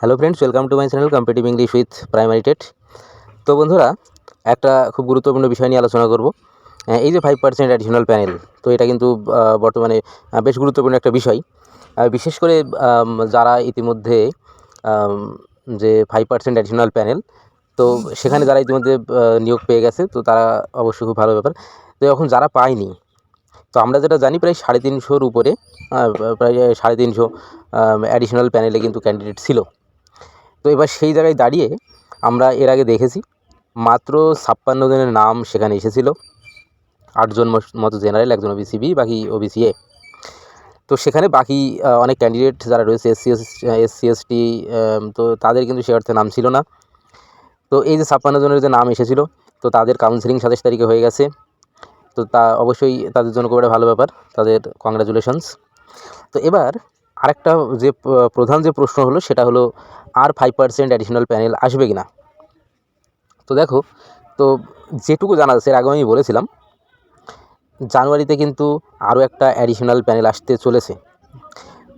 Hello friends welcome to my channel competitive English with primary TET তো বন্ধুরা, একটা খুব গুরুত্বপূর্ণ বিষয় নিয়ে আলোচনা করব। এই যে ফাইভ পার্সেন্ট অ্যাডিশনাল প্যানেল তো এটা কিন্তু বর্তমানে বেশ গুরুত্বপূর্ণ একটা বিষয়। বিশেষ করে যারা ইতিমধ্যে যে ফাইভ পার্সেন্ট অ্যাডিশনাল প্যানেল তো সেখানে যারা ইতিমধ্যে নিয়োগ পেয়ে গেছে, তো তারা অবশ্যই খুব ভালো ব্যাপার। তো এখন যারা পায়নি, তো আমরা যেটা জানি প্রায় সাড়ে তিনশোর উপরে প্রায় সাড়ে তিনশো অ্যাডিশনাল প্যানেলে কিন্তু ক্যান্ডিডেট ছিল। তো এবার সেই জায়গায় দাঁড়িয়ে আমরা এর আগে দেখেছি, মাত্র ছাপ্পান্ন জনের নাম সেখানে এসেছিল। আটজন মতো জেনারেল একজন ওবিসি বি বাকি ওবিসি এ তো সেখানে বাকি অনেক ক্যান্ডিডেট যারা রয়েছে এসসি এস এসসি এসটি তো তাদের কিন্তু সে অর্থে নাম ছিল না। তো এই যে ছাপ্পান্ন জনের যে নাম এসেছিল, তো তাদের কাউন্সিলিং সাতাশ তারিখে হয়ে গেছে। তো তা অবশ্যই তাদের জন্য খুব একটা ভালো ব্যাপার, তাদের কংগ্রাচুলেশনস তো এবার আরেকটা যে প্রধান যে প্রশ্ন হলো সেটা হলো, আর ফাইভ পার্সেন্ট অ্যাডিশনাল প্যানেল আসবে কি না তো দেখো, তো যেটুকু জানা যাচ্ছে, এর আগে আমি বলেছিলাম, জানুয়ারিতে কিন্তু আরও একটা অ্যাডিশনাল প্যানেল আসতে চলেছে।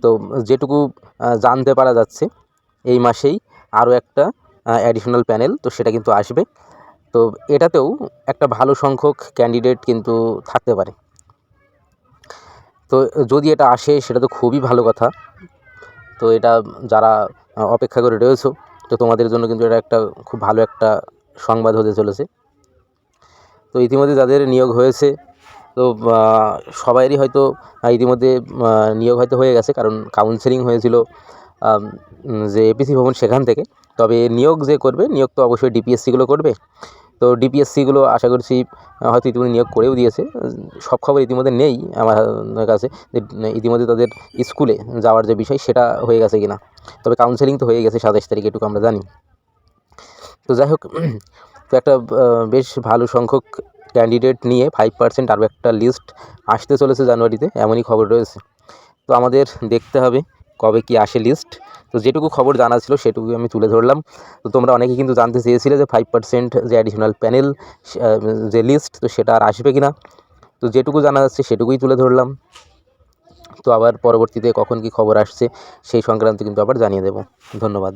তো যেটুকু জানতে পারা যাচ্ছে, এই মাসেই আরও একটা অ্যাডিশনাল প্যানেল তো সেটা কিন্তু আসবে। তো এটাতেও একটা ভালো সংখ্যক ক্যান্ডিডেট কিন্তু থাকতে পারে। তো যদি এটা আসে সেটা তো খুবই ভালো কথা। তো এটা যারা অপেক্ষা করে রয়েছো তো তোমাদের জন্য কিন্তু এটা একটা খুব ভালো একটা সংবাদ হতে চলেছে। তো ইতিমধ্যে যাদের নিয়োগ হয়েছে তো আহ, সবাইরই হয়তো ইতিমধ্যে নিয়োগ হয়তো হয়ে গেছে কারণ কাউন্সেলিং হয়েছিল যে এপিসি ভবন সেখান থেকে। তবে নিয়োগ যে করবে নিয়োগ তো অবশ্যই ডিপিএসসিগুলো করবে। তো ডিপিএসসিগুলো আশা করছি হয়তো ইতিমধ্যে নিয়োগ করেও দিয়েছে। সব খবর ইতিমধ্যে নেই আমার কাছে ইতিমধ্যে তাদের স্কুলে যাওয়ার যে বিষয় সেটা হয়ে গেছে কিনা। তবে কাউন্সেলিং তো হয়ে গেছে সাতাশ তারিখ, এটুকু আমরা জানি। তো যাই হোক, তো একটা বেশ ভালো সংখ্যক ক্যান্ডিডেট নিয়ে ফাইভ পার্সেন্ট আরও একটা লিস্ট আসতে চলেছে জানুয়ারিতে, এমনই খবর রয়েছে। তো আমাদের দেখতে হবে কবে কি আসে লিস্ট তো যেটুকু খবর জানা ছিল সেটুকু আমি তুলে ধরলাম। তো তোমরা অনেকে কিন্তু জানতে চেয়েছিলে যে ফাইভ পার্সেন্ট যে অ্যাডিশনাল প্যানেল যে লিস্ট তো সেটা আর আসবে কি না তো যেটুকু জানা যাচ্ছে সেটুকুই তুলে ধরলাম। তো আবার পরবর্তীতে কখন কি খবর আসছে সেই সংক্রান্ত কিন্তু আবার জানিয়ে দেবো। ধন্যবাদ।